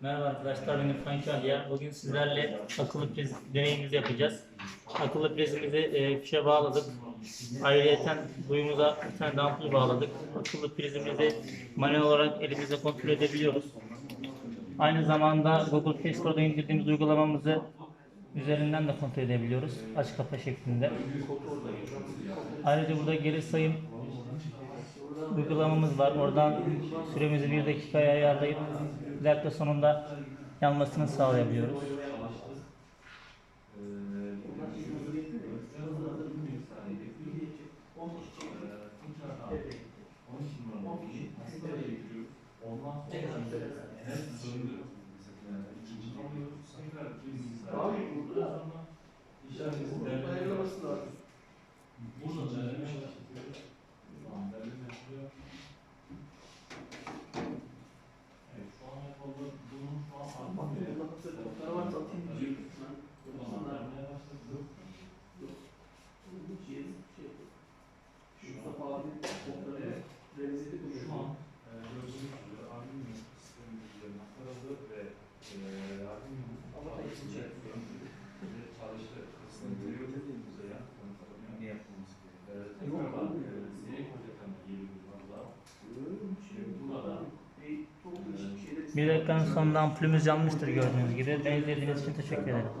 Merhaba arkadaşlar, ben İrfan Kahya. Bugün sizlerle akıllı priz deneyimizi yapacağız. Akıllı prizimizi e, fişe bağladık. Ayrıyeten duyumuza bir tane ampul bağladık. Akıllı prizimizi manuel olarak elimizle kontrol edebiliyoruz. Aynı zamanda Google Play Store'da indirdiğimiz uygulamamızı üzerinden de kontrol edebiliyoruz. Aç kapa şeklinde. Ayrıca burada geri sayım uygulamamız var. Oradan süremizi bir dakikaya ayarlayıp bir dakika sonunda yanmasını sağlayabiliyoruz. Şu an e, gördüğünüz gibi alüminyum e, alüminyum altında ve çalıştı. Kısmını veriyor Bir dakikanın sonunda ampulümüz yanmıştır gördüğünüz gibi. Beni izlediğiniz için teşekkür ederim.